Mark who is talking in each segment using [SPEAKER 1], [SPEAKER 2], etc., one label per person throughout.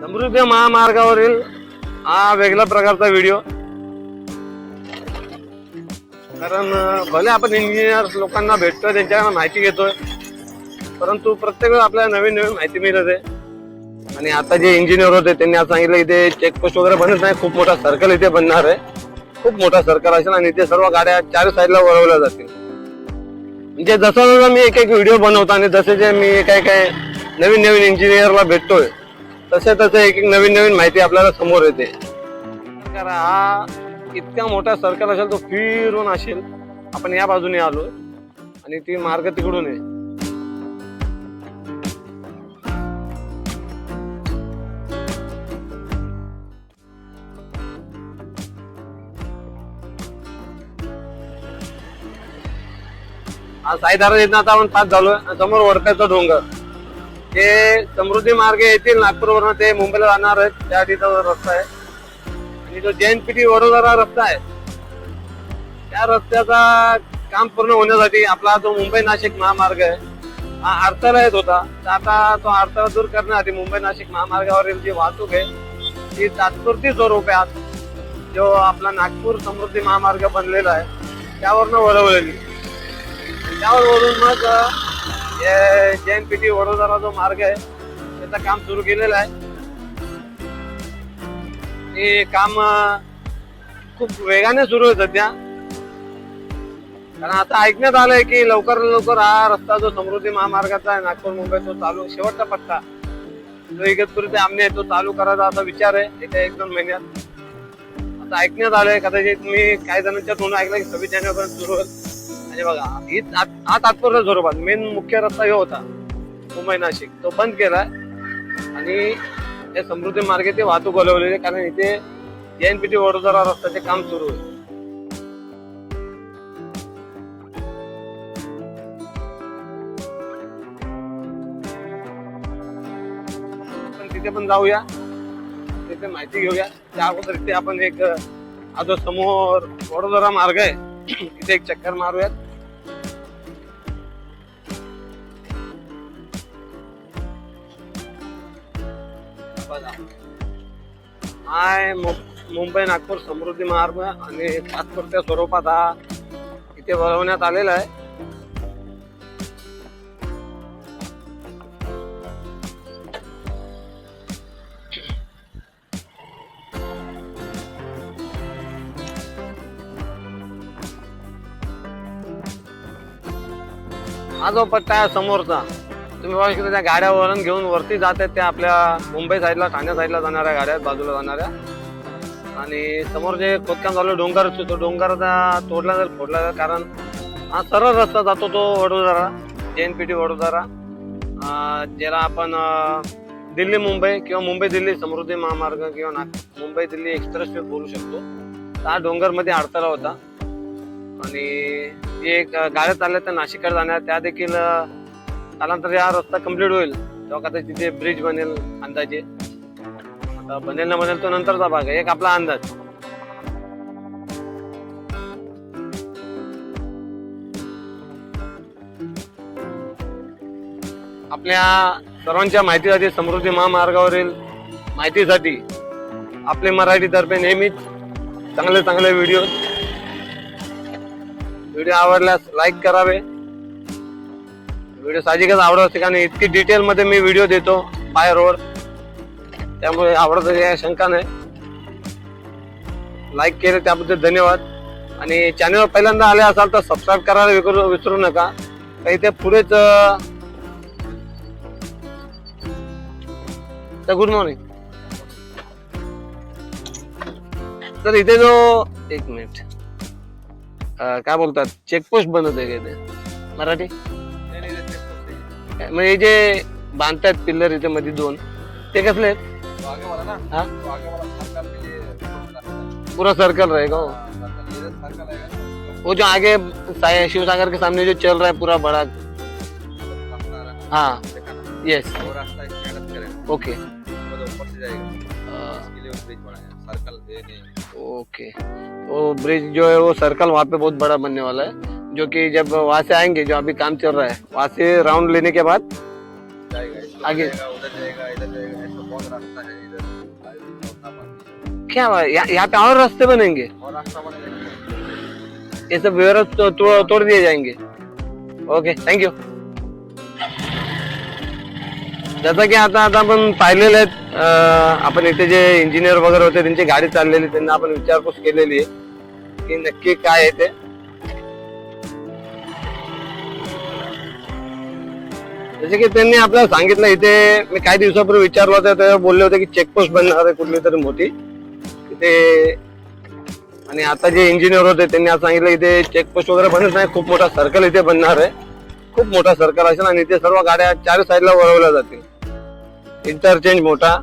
[SPEAKER 1] समृद्धी महामार्गावरील हा वेगळ्या प्रकारचा व्हिडिओ. कारण भले आपण इंजिनियर लोकांना भेटतोय त्यांच्याकडनं माहिती घेतोय परंतु प्रत्येक वेळेस आपल्याला नवीन नवीन माहिती मिळत आहे. आणि आता जे इंजिनियर होते त्यांनी आज सांगितलं इथे चेकपोस्ट वगैरे बनत नाही खूप मोठा सर्कल इथे बनणार आहे. खूप मोठा सर्कल असेल आणि इथे सर्व गाड्या चार साईडला वळवल्या जातील. म्हणजे जसं जसं मी एक एक व्हिडिओ बनवतो आणि जसे जे मी काय काय नवीन नवीन इंजिनियरला भेटतोय तसे तसे एक एक नवीन नवीन माहिती आपल्याला समोर येते. हा इतका मोठा सर्कल असेल तो फिरून असेल. आपण या बाजूने आलो आणि ती मार्ग तिकडून आहे. साईधारा येत आता आपण पास झालो आणि समोर वडकाचा डोंगर. ते समृद्धी मार्ग येतील नागपूरवरून ते मुंबईला जाणार आहेत त्या तिथं रस्ता आहे. आणि जो जैन पिटी वडोदरा रस्ता आहे. त्या रस्त्याचा काम पूर्ण होण्यासाठी आपला जो मुंबई नाशिक महामार्ग आहे हा अडथळा येत होता. तर आता तो अडथळा दूर करण्यासाठी मुंबई नाशिक महामार्गावरील जी वाहतूक आहे ती तात्पुरती स्वरूपात जो आपला नागपूर समृद्धी महामार्ग बनलेला आहे त्यावरनं वळवलेली. त्यावर वरून मग जैन पिटी वडोदरा जो मार्ग आहे. त्याचं काम सुरू केलेलं आहे. हे काम खूप वेगाने सुरू आहे सध्या. कारण आता ऐकण्यात आलंय की लवकर लवकर हा रस्ता जो समृद्धी महामार्गाचा आहे नागपूर मुंबई तो चालू शेवटचा पट्टा. जो इगतपुरी ते आमने आहे तो चालू करायचा असा विचार आहे येत्या एक दोन महिन्यात. आता ऐकण्यात आलंय कदाचित मी काही जणांच्या तोंड ऐकलं की सव्वीस जानेवारी सुरू होईल. म्हणजे बघा ही आत हा तात्पुरत्या स्वरूपात मेन मुख्य रस्ता हे होता. मुंबई नाशिक. तो बंद केला. आणि या समृद्धी मार्गे ते वाहतूक बोलवलेली आहे. कारण इथे जैन वडोदरा रस्त्याचे काम सुरू आहे. पण तिथे पण जाऊया. तिथे माहिती घेऊया. त्या अगोदर इथे आपण एक हा जो समोर वडोदरा मार्ग आहे तिथे एक चक्कर मारूयात. हाय मु- मुंबई नागपूर समृद्धी मार्ग आणि तात्पुरत्या स्वरूपात हा इथे वळवण्यात आलेला आहे. हा जो पट्टा आहे समोरचा तुम्ही बघा की त्या गाड्या वळण घेऊन वरती जात आहेत त्या आपल्या मुंबई साईडला ठाणे साईडला जाणाऱ्या गाड्या आहेत बाजूला जाणाऱ्या. आणि समोर जे खोदकाम चालू डोंगर तो डोंगर तोडला जाईल फोडला जाईल. कारण हा सरळ रस्ता जातो तो वडोदरा जैन पिटी वडोदरा. ज्याला आपण दिल्ली मुंबई किंवा मुंबई दिल्ली समृद्धी महामार्ग किंवा नाग मुंबई दिल्ली एक्सप्रेस वे बोलू शकतो. हा डोंगरमध्ये अडथळा होता. आणि जे एक गाड्या चालल्या त्या नाशिककडे जाणार त्या देखील कालांतर हा रस्ता कंप्लीट होईल. तेव्हा कदाचित तिथे ब्रिज बनेल अंदाजे. आता बनेल ना बनेल तो नंतरचा भाग आहे एक आपला अंदाज. आपल्या सर्वांच्या माहितीसाठी समृद्धी महामार्गावरील माहितीसाठी आपले मराठीतर्फे नेहमीच चांगले चांगले व्हिडिओ व्हिडिओ आवडल्यास लाईक करावे. व्हिडिओ साहजिकच आवडत असते कारण इतकी डिटेलमध्ये मी व्हिडिओ देतो बाय रोड त्यामुळे आवडत काही शंका नाही. लाईक केले त्याबद्दल धन्यवाद. आणि चॅनलवर पहिल्यांदा आले असाल तर सबस्क्राईब करायला विसरू विसरू नका. तर इथे पुढेच तर गुड मॉर्निंग तर इथे जो एक मिनिट काय बोलतात? चेकपोस्ट बनत आहे का इथे? मराठी? म्हणजे जे बांधतायत पिल्लर इथे मध्ये दोन, ते कसले? पूरा सर्कल रहेगा वो जो आगे शिव सागर के सामने जो चल रहा है पूरा बड़ा। हाँ यस ओके ओके वो ब्रिज जो है वो सर्कल वहाँ पे बहुत बड़ा बनने वाला है। जो कि जब वहाँ से आएँगे जो अभी काम चल रहा है वहाँ से राउंड लेने के बाद आगे। क्या यहाँ पे और रास्ते बनेंगे? ये सब व्यवहार तो, तो, तोड़ दिए जाएँगे। ओके थँक्यू जसं की आता आता आपण पाहिलेले आहेत अं, आपण इथे जे इंजिनियर वगैरे होते त्यांची गाडी चाललेली त्यांना आपण विचारपूस केलेली आहे की नक्की काय आहे ते। जसे की त्यांनी आपल्याला सांगितलं इथे मी काही दिवसापूर्वी विचारलं होतं तेव्हा बोलले होते की चेकपोस्ट बनणार आहे कुठली तरी मोठी. तिथे आणि आता जे इंजिनियर होते त्यांनी आज सांगितलं इथे चेकपोस्ट वगैरे बनत नाही खूप मोठा सर्कल इथे बनणार आहे. खूप मोठा सर्कल असेल आणि इथे सर्व गाड्या चार साईडला वळवल्या जातील. इंटरचेंज मोठा.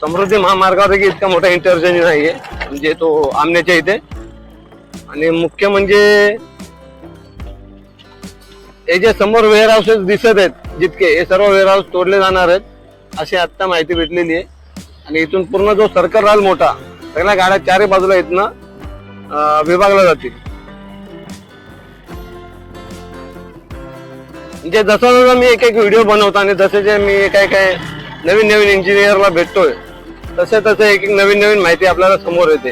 [SPEAKER 1] समृद्धी महामार्गावर देखील इतका मोठा इंटरचेंज नाहीये. म्हणजे तो आमनेच्या इथे. आणि मुख्य म्हणजे हे जे समोर वेअर हाऊसेस दिसत आहेत जितके हे सर्व वेअर हाऊस तोडले जाणार आहेत अशी आता माहिती भेटलेली आहे. आणि इथून पूर्ण जो सर्कल राहील मोठा सगळ्या गाड्या चारही बाजूला इथनं विभागला विभागल्या जातील. म्हणजे जसं जसं मी एक एक व्हिडिओ बनवतो आणि जसे जे मी काय काय नवीन नवीन इंजिनियरला भेटतोय तसे तसे एक एक नवीन नवीन माहिती आपल्याला समोर येते.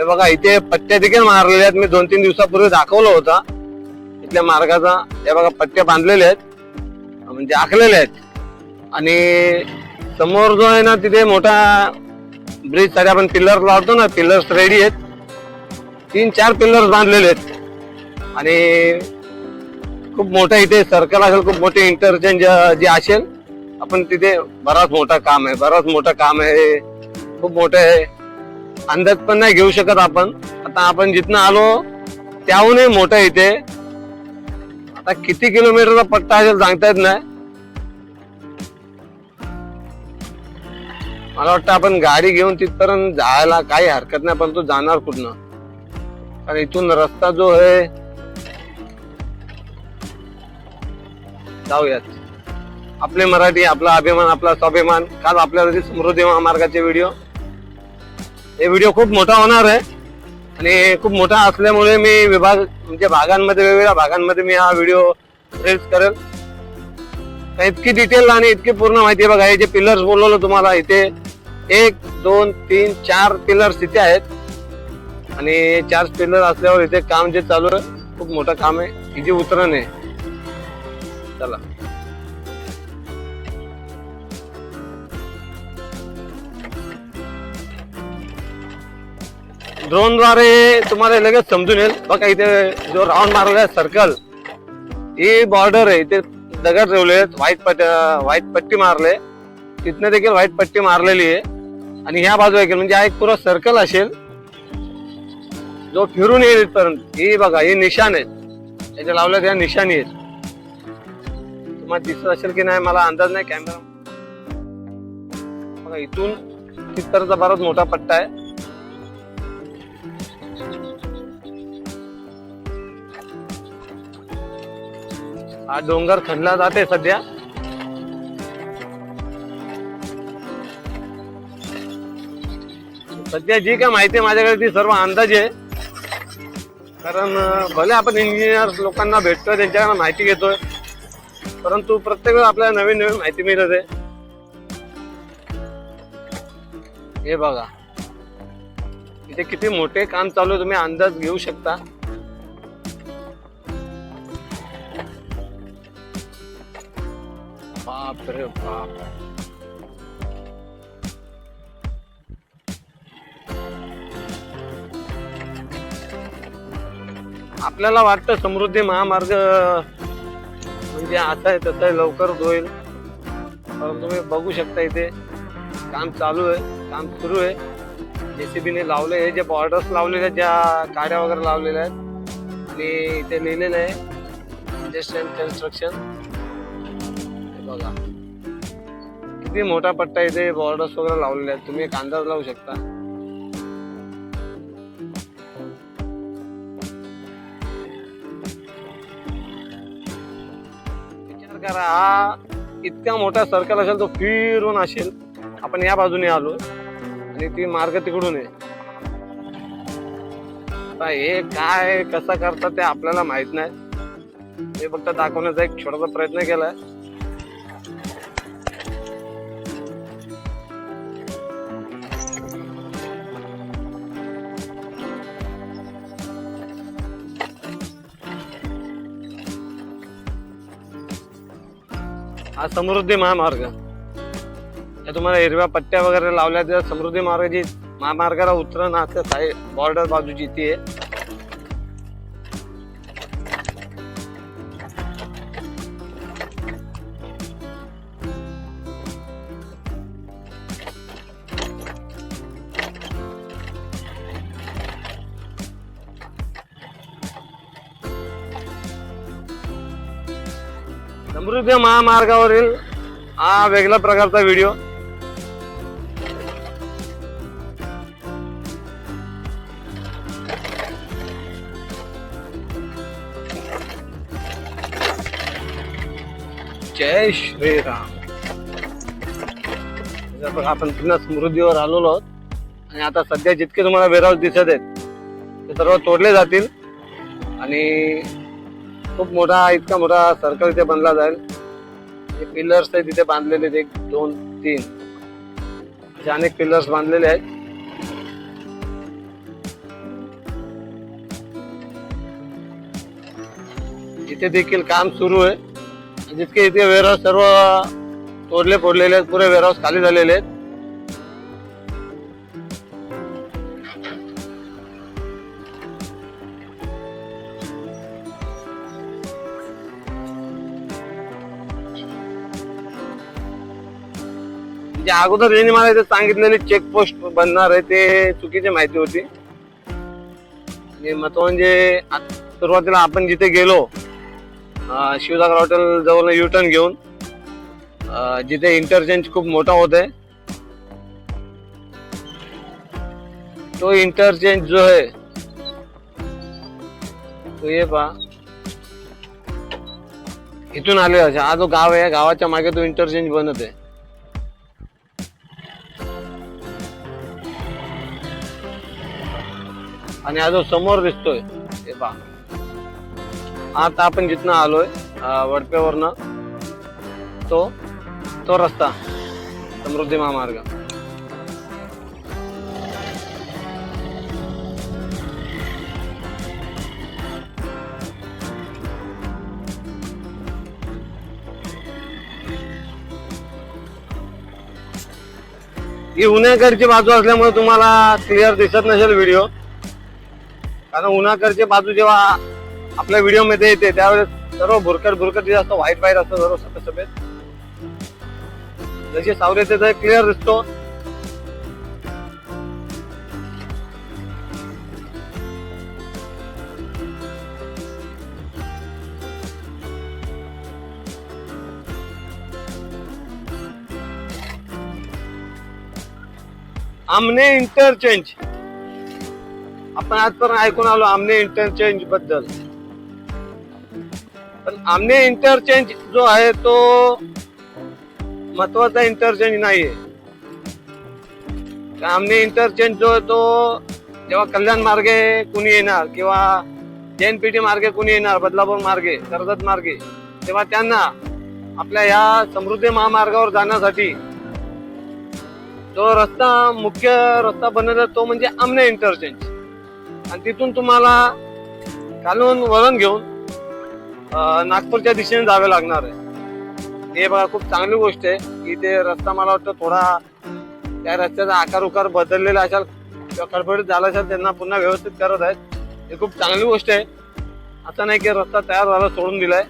[SPEAKER 1] हे बघा इथे पट्ट्या देखील मारलेल्या आहेत. मी दोन तीन दिवसापूर्वी दाखवलं होता. इथल्या मार्गाचा हे बघा पट्ट्या बांधलेल्या आहेत. म्हणजे आखलेल्या आहेत. आणि समोर जो आहे ना तिथे मोठा ब्रिजसाठी आपण पिल्लर लावतो ना पिल्लर्स रेडी आहेत. तीन चार पिल्लर्स बांधलेले आहेत. आणि खूप मोठा इथे सर्कल असेल खूप मोठे इंटरचेंज जे असेल आपण तिथे बराच मोठा काम आहे बराच मोठं काम आहे. खूप मोठं आहे. अंदाज पण नाही घेऊ शकत आपण. आता आपण जिथनं आलो त्याहूनही मोठं आहे इथे. आता किती किलोमीटरचा पट्टा असेल सांगता येत नाही. मला वाटतं आपण गाडी घेऊन तिथपर्यंत जायला काही हरकत नाही पण जाणार कुठनं? कारण इथून रस्ता जो आहे जाऊयात. आपले मराठी आपला अभिमान आपला स्वाभिमान. काल आपल्याला समृद्धी महामार्गाचे व्हिडिओ. हे व्हिडिओ खूप मोठा होणार आहे. आणि खूप मोठा असल्यामुळे मी विभाग म्हणजे भागांमध्ये वेगवेगळ्या भागांमध्ये मी हा व्हिडिओ रिलीज करेल. इतकी डिटेल आणि इतकी पूर्ण माहिती आहे बघा हे जे पिलर्स बोलवलं तुम्हाला इथे एक दोन तीन चार पिलर्स इथे आहेत. आणि चार पिलर असल्यावर इथे काम जे चालू आहे खूप मोठं काम आहे. इथे उतरण. आहे चला. ड्रोनद्वारे तुम्हाला लगेच समजून येईल. बघा इथे जो राऊंड मारलेला आहे सर्कल ही बॉर्डर आहे. इथे दगड ठेवले आहेत. व्हाईट पट्ट व्हाईट पट्टी मारले. तिथनं देखील व्हाईट पट्टी मारलेली आहे. आणि ह्या बाजू देखील म्हणजे हा एक पुरा सर्कल असेल. जो फिरून येईल इथपर्यंत. ही बघा ही निशाण आहेत त्याच्या लावल्या त्या निशाणी आहेत. तुम्हाला दिसत असेल की नाही मला अंदाज नाही. कॅमेरा बघा इथून तिथपर्यंत बराच मोठा पट्टा आहे. हा डोंगर खणला जाते सध्या. सध्या जी काय माहिती आहे माझ्याकडे ती सर्व अंदाज आहे. कारण भले आपण इंजिनियर लोकांना भेटतोय त्यांच्याकडे माहिती घेतोय परंतु प्रत्येक वेळेस आपल्याला नवीन नवीन माहिती मिळत. आहे हे बघा. इथे किती मोठे काम चालू आहे तुम्ही अंदाज घेऊ शकता. बाप रे बाप आपल्याला वाटतं समृद्धी महामार्ग म्हणजे आता आहे तसं आहे लवकर होईल. पण तुम्ही बघू शकता इथे काम चालू आहे काम सुरू आहे. जेसीबीने लावले हे जे बॉर्डर्स लावलेले आहेत ज्या काड्या वगैरे लावलेल्या आहेत. आणि इथे लिहिलेलं आहे इंडस्ट्रियल कन्स्ट्रक्शन बघा. किती मोठा पट्टा इथे बॉर्डर्स वगैरे लावलेले आहेत. तुम्ही एक अंदाज लावू शकता? विचार करा हा इतका मोठा सर्कल असेल तो फिरून असेल. आपण या बाजूने आलो आणि ती मार्ग तिकडून आहे. आता हे काय कसं करतात ते आपल्याला माहीत नाही. हे फक्त दाखवण्याचा एक छोटासा प्रयत्न केलाय. हा समृद्धी महामार्ग. या तुम्हाला हिरव्या पट्ट्या वगैरे लावल्या त्या समृद्धी मार्गाची महामार्गाला उतरण आता साई बॉर्डर बाजूची ती आहे. समृद्धी महामार्गावरील हा वेगळ्या प्रकारचा व्हिडिओ. जय श्रीराम. आपण पुन्हा समृद्धीवर आलेलो आहोत. आणि आता सध्या जितके तुम्हाला वेराव दिसत आहेत ते सर्व तोडले जातील. आणि खूप मोठा इतका मोठा सर्कल इथे बनला जाईल. हे पिलर्स ते तिथे बांधलेले आहेत एक दोन तीन. असे अनेक पिलर्स बांधलेले आहेत. इथे देखील काम सुरू आहे. जितके इथे वेअरहाऊस सर्व तोडले फोडलेले आहेत पुरे वेअरहाऊस खाली झालेले आहेत. त्या अगोदर यांनी मला इथे सांगितलेले चेक पोस्ट बनणार आहे ते चुकीची माहिती होती. आणि महत्त्व म्हणजे सुरुवातीला आपण जिथे गेलो अं, शिवसागर हॉटेल जवळ युटर्न घेऊन जिथे इंटरचेंज खूप मोठा होत आहे. तो इंटरचेंज जो आहे तो ये पहा. इथून आले असे हा जो गाव आहे गावाच्या मागे तो इंटरचेंज बनत आहे. आणि हा जो समोर दिसतोय ते पहा. आता आपण जिथनं आलोय अं, वडप्यावरनं तो तो रस्ता समृद्धी महामार्ग. ही उन्हाकडची बाजू असल्यामुळे तुम्हाला क्लिअर दिसत नसेल व्हिडिओ कारण उन्हाकडची बाजू जेव्हा आपल्या व्हिडिओमध्ये येते त्यावेळेस सर्व भुरकर भुरकर जे असतं व्हाईट व्हाईट असतं सर्व सफेद सफेद जशी सावरे ते तर क्लिअर दिसतो. आमने इंटरचेंज आपण आजपर्यंत ऐकून आलो आमने इंटरचेंजबद्दल. पण आमने इंटरचेंज जो आहे तो महत्त्वाचा इंटरचेंज नाहीये. त्या आमने इंटरचेंज जो आहे तो जेव्हा कल्याण मार्गे कुणी येणार किंवा जैनपीठी मार्गे कुणी येणार बदलापूर मार्गे कर्जत मार्गे तेव्हा त्यांना आपल्या या समृद्धी महामार्गावर जाण्यासाठी जो रस्ता मुख्य रस्ता बनवला तो म्हणजे आमने इंटरचेंज आणि तिथून तुम्हाला कालून वळण घेऊन नागपूरच्या दिशेने जावे लागणार आहे. हे बघा खूप चांगली गोष्ट आहे की ते रस्ता मला वाटतं थोडा त्या रस्त्याचा आकार उकार बदललेला असाल किंवा खडबडीत झाला असेल त्यांना पुन्हा व्यवस्थित करत आहेत. हे खूप चांगली गोष्ट आहे. असं नाही की रस्ता तयार व्हायला सोडून दिलाय.